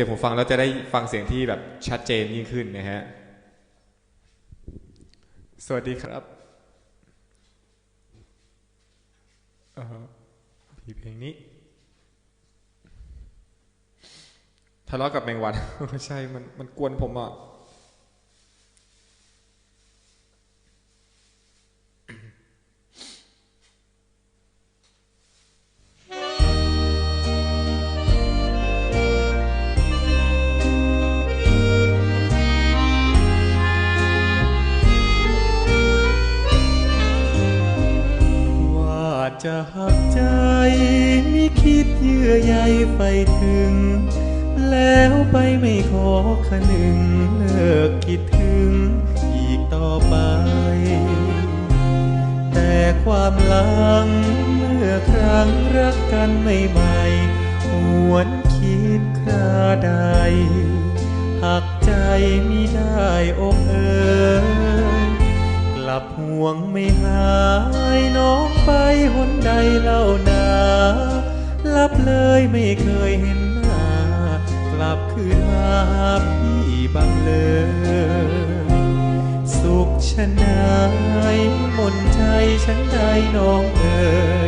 สียงผมฟังแล้วจะได้ฟังเสียงที่แบบชัดเจนยิ่งขึ้นนะฮะ สวัสดีครับผีเพลงนี้ทะเลาะกับแมงวัน ไม่ใช่ มัน มันกวนผมอะ จะหักใจมิคิดเยื่อใยไปถึง แล้วไปไม่ขอขนึงเลิกคิดถึงอีกต่อไป แต่ความหลังเมื่อครั้งรักกันไม่ใหม่หวนคิดคราใดหักใจมิได้อกเอ่ย บห่วงไม่หายน้องไปหนใดเล่านาลับเลยไม่เคยเห็นหน้ากลับคืนมาพี่บังเลยสุขชนายมนใจฉันใดน้องเอ๋ย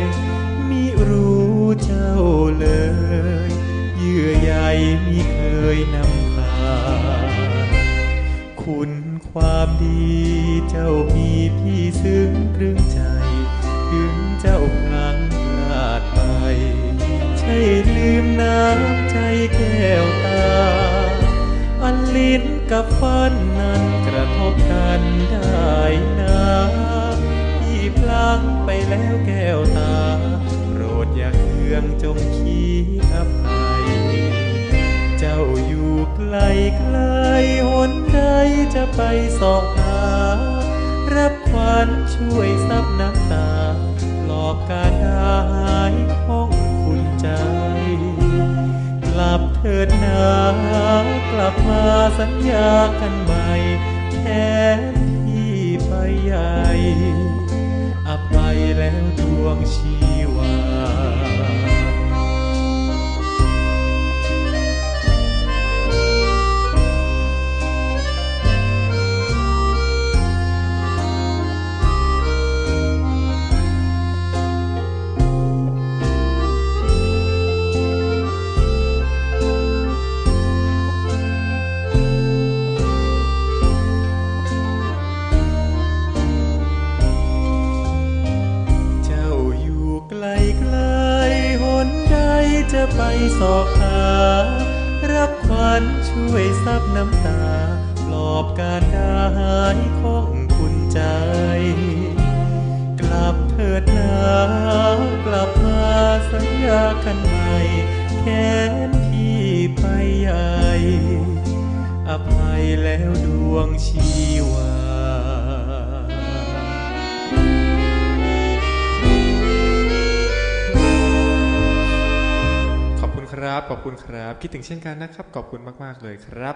คุณความดีเจ้ามีพี่ซึ้งตรึงใจ ถึงเจ้าพลังพลาดไป ใช่ลืมน้ำใจแก้วตา อันลิ้นกับฟันนั้นกระทบกันได้นะ ไปสอบหา รับขวัญช่วยซับน้ำตาปลอบการหายของคุณใจ กลับเถิดนากลับมาสัญญากันใหม่แค้นที่ไปใหญ่อภัยแล้วดวงชี ไปสอบหา รับขวัญช่วยซับน้ำตา ปลอบการดายของคุณใจ กลับเถิดนากลับมาสัญญากันใหม่แค้นที่ไปใหญ่อภัยแล้วดวงชีวา ครับ ขอบคุณครับ คิดถึงเช่นกันนะครับ ขอบคุณมาก ๆ เลยครับ